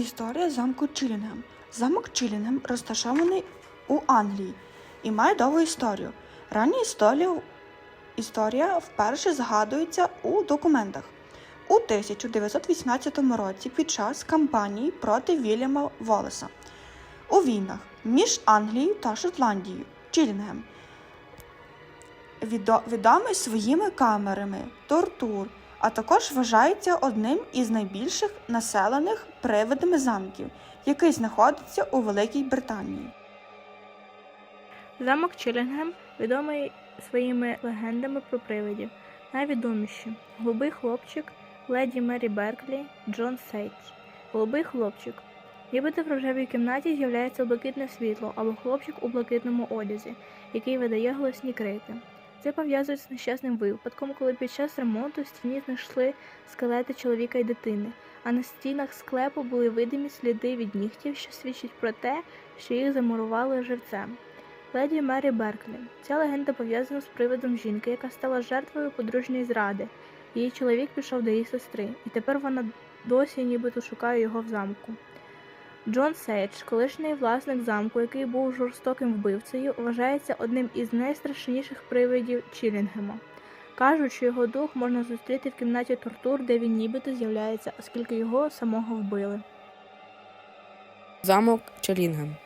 Історія замку Чилінгем. Замок Чилінгем розташований у Англії і має довгу історію. Рання історія, вперше згадується у документах. У 1918 році під час кампанії проти Вільяма Волеса у війнах між Англією та Шотландією Чилінгем. Відомий своїми камерами тортур, а також вважається одним із найбільших населених привидами замків, який знаходиться у Великій Британії. Замок Чилінгем відомий своїми легендами про привидів. Найвідоміші голубий хлопчик, леді Мері Берклі, Джон Сейдж. Голубий хлопчик. Нібито в рожевій кімнаті з'являється блакитне світло або хлопчик у блакитному одязі, який видає голосні крики. Це пов'язують з нещасним випадком, коли під час ремонту в стіні знайшли скелети чоловіка і дитини, а на стінах склепу були видимі сліди від нігтів, що свідчать про те, що їх замурували живцем. Леді Мері Берклі. Ця легенда пов'язана з привидом жінки, яка стала жертвою подружньої зради. Її чоловік пішов до її сестри, і тепер вона досі нібито шукає його в замку. Джон Сейдж, колишній власник замку, який був жорстоким вбивцею, вважається одним із найстрашніших привидів Чілінгема. Кажуть, що його дух можна зустріти в кімнаті тортур, де він нібито з'являється, оскільки його самого вбили. Замок Челінгем.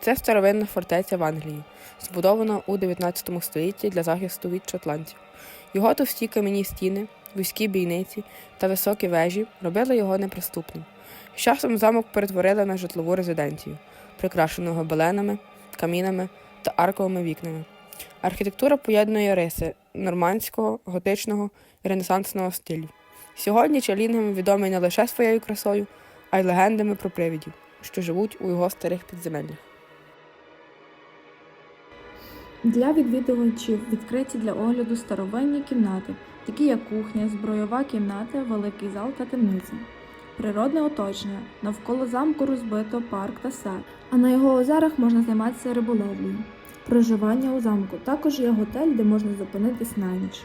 Це старовинна фортеця в Англії, збудована у 19 столітті для захисту від шотландців. Його товсті кам'яні стіни, вузькі бійниці та високі вежі робили його неприступним. З часом замок перетворили на житлову резиденцію, прикрашену гобеленами, камінами та арковими вікнами. Архітектура поєднує риси нормандського, готичного і ренесансного стилів. Сьогодні Челінгем відомий не лише своєю красою, а й легендами про привидів, що живуть у його старих підземеллях. Для відвідувачів відкриті для огляду старовинні кімнати, такі як кухня, збройова кімната, великий зал та темниця. Природне оточення. Навколо замку розбито парк та сад, а на його озерах можна займатися риболовлею. Проживання у замку також є готель, де можна зупинитись на ніч.